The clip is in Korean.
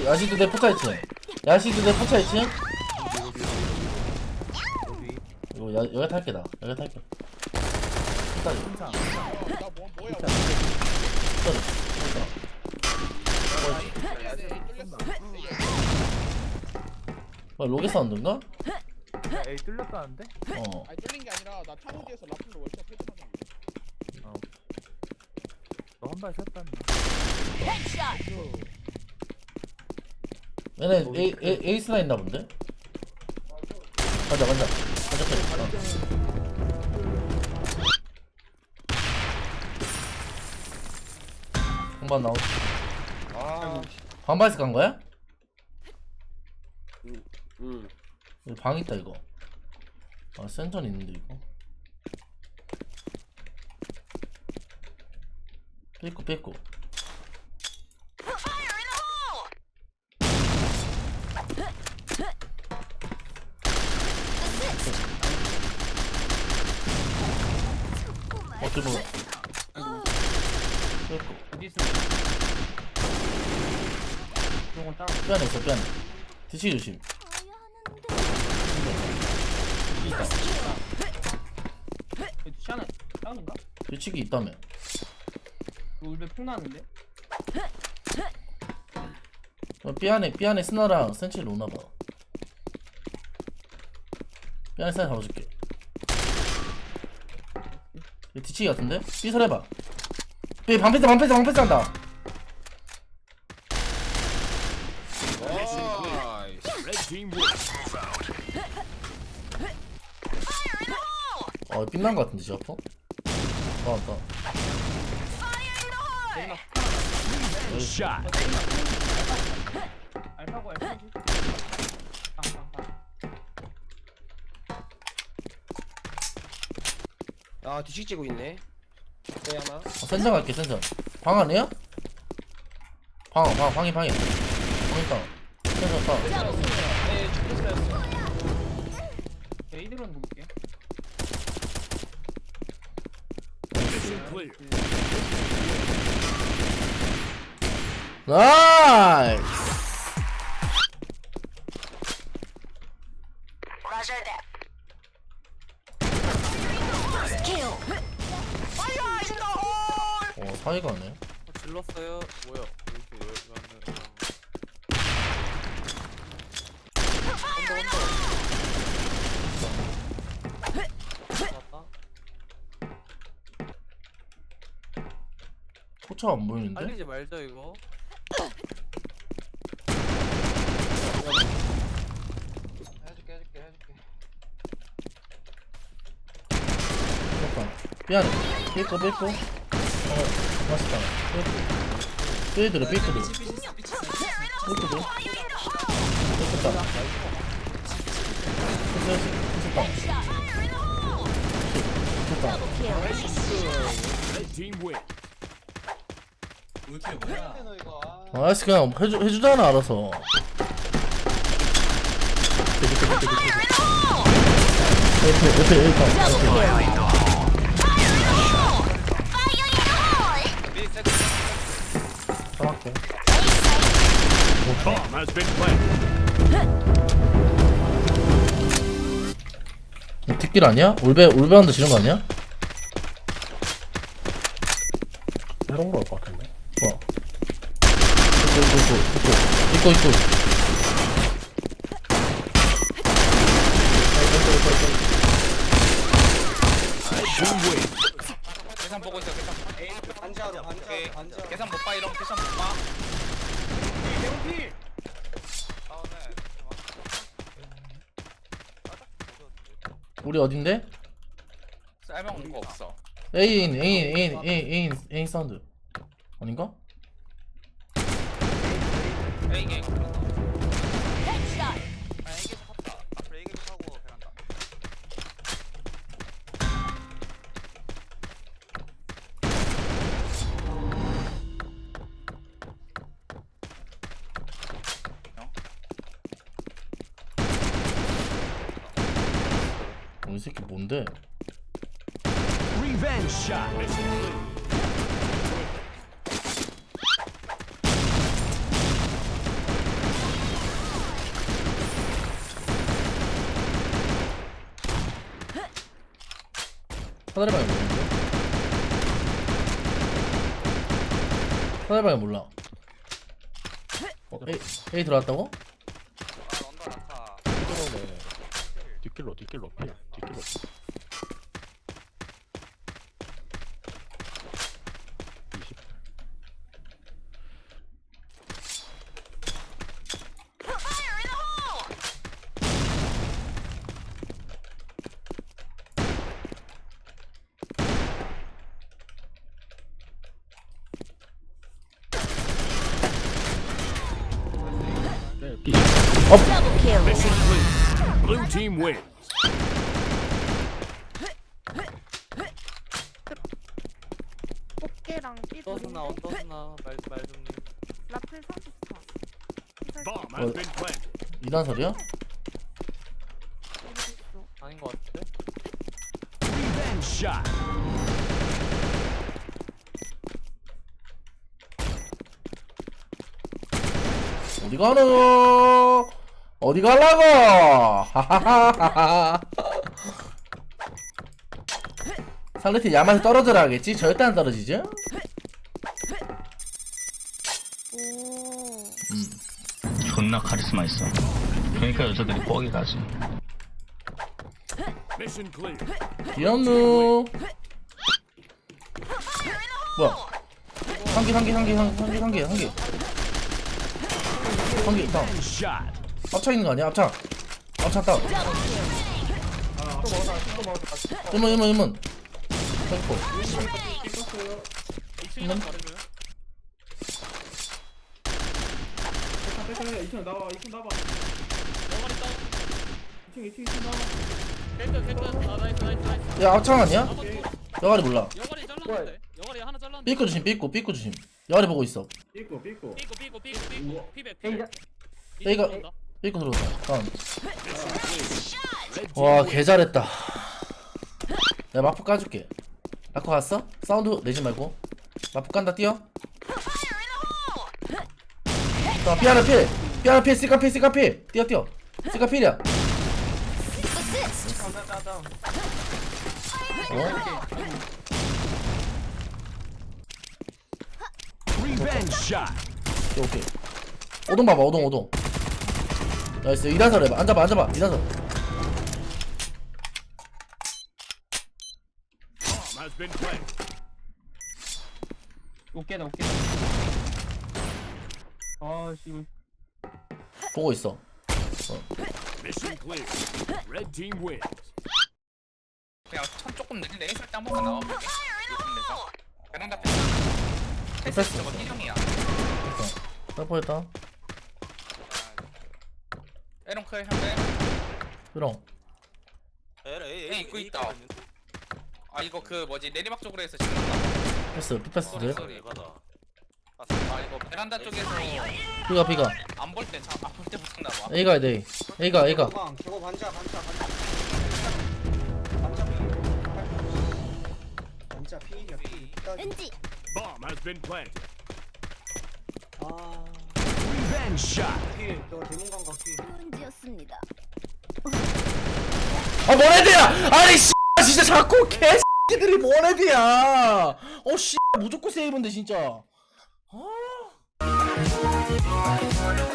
야시 야시도 내 포차 있지? 야시도 내 포차 있지? 여기 이거 야, 여기 탈게 나. 여기 탈게. 일단 뭐, 뭐 로게 사운드인가? 야, 에이 뚫렸다는데? 어. 아니 뚫린 게 아니라 나 창호지에서 라플로 월샷 패스하잖아 너한발 쐈단다 얘네 에이, 에이, 에이스나 있나 본데? 가자 가자. 가자 가자. 한번 나오 아, 반바에서 간 거야? 응. 여기 방 있다 이거. 아 센전 있는데 이거. 삐꾸 삐꾸 어떻게 보면 삐꾸 어디 있어? 삐안에 있어 삐안에 뒤치기 조심 있다 여기 샤는 다운인가? 뒤치기 있다며 이거 울베 풍 나는데? 어, 삐안에 삐안에 스나랑 센치를 오나봐 삐안에 스나 잡아줄게 이 뒤치기 같은데? 삐설 해봐. 삐 방패스 방패스 방패스 한다. 어 삐난 거 같은데 저 아파? 나왔다 알파고 알파고 아, 뒤식 째고 있네. 또 하나. 어, 센전 갈게 센전 방 안에야? 방, 방, 방이 방이 방이 있다 센전 있다 네, 죽겠어요. 에이드로는 볼게 나이스 사이가네 질렀어요. 뭐야? 이렇게 여기 왔다. 포차 안 보이는데? 달리지 말자 이거. 해줄게, 해줄게, 해줄게. 잠깐 미안해 삐꼬 어 맛있다 삐들어 삐꼬들 삐꼬들 삐꼬다 됐다 아, 아이스 그냥 해주, 해주잖아 알아서 옆에 옆에 옆에 옆에 has been planted. 뒷길 아니야? 올베 올베한테 지는 거 아니야? 새로운 걸것 같은데 뭐? 이거 이거 이거 이거 이거 이거 계산 보고 있어 계산 오케이 반지하로. 계산 못봐 이런 계산 못봐 우리 어딘데? 쌀먹는 거 없어 A인 A인 A인 A인 A인 A인 사운드 아닌가? 에이 이 이 새끼 뭔데? 사다리방이 뭐였는데? 사다리방이 몰라 어, A, A 들어왔다고? 아, 뒷길로 뒷길로 필 뒷길로. 이십. 네, 비. Mission clear. Blue team wins. 꽃게랑 삐돌인데 언더스나 말 말 좀 라플 44 Bomb has been planted. 이단설이야? 모르겠어 아닌 것 같은데 Revenge shot. 어디 가노? 어디 갈라고? 하하하하하. 상대팀 야만에 떨어져라 하겠지? 절대 안 떨어지죠? 존나 카리스마 있어. 그러니까 여자들이 뻑이 가지. 귀엽누 뭐야? 한 개 한 개 한 개 한 개 한 개 한 개 한 개. 다운 Revenge shot. 앞차 있는 거 아니야? 앞차. 앞차 다운 이문 이문 이문. 탱포 이층 백사 2층 나와 2층 나와 영화리 다운. 2층 2층 2층 나와 캔들 캔들. 아 나이스 나이스 나이스. 야 앞차 아니야? 한번 또. 여가리 몰라 영화리 잘랐는데. 영화리 하나 잘랐는데. 삐꾸 조심 삐꾸 삐꾸 조심 여가리 보고 있어 삐고 삐고 삐고 삐고 삐고 삐고. 피백 피백. 들어온다. 삐꾸 들어온다 다운 와. 개잘했다 내가 마프 까줄게 라커 갔어? 사운드 내지 말고 마프 깐다 뛰어 자 피아노 필 피아노 필 시카 필 시카 필 뛰어 뛰어. 시카 필이야. 어? 오케이 오케이. 오동 봐봐 오동 오동. 나이스. 이단설 해봐. 앉아봐 앉아봐. 이단설. 웃게다 웃게다. 아 씨. 보고 있어. 그냥 천 조금 느린데 에이설 때한 번만 나와볼게. 요즘 내서 베란다 패스. 저거 희룡이야. 딱 보였다. 에런 클 형들 그럼 에 입고 있다. 아 이거 그 뭐지? 내리막 쪽으로 해서 질렀다 패스 패스. 소리 아 이거 베란다 쪽에서 비가 비가. 안 볼 때 안 볼 때 붙었나 봐 A가 돼 A가 A가. 저거 저거 반자 반자 반자. 반자 피 반자 피 왠지. Bomb has been planted. 아. Revenge shot. 피, 저 대문 감각 피 왠지였습니다. 아 모네드야! 아니 씨 진짜 자꾸 개새끼들이 모네드야! 어씨 무조건 세이브인데 진짜. 아 Bye.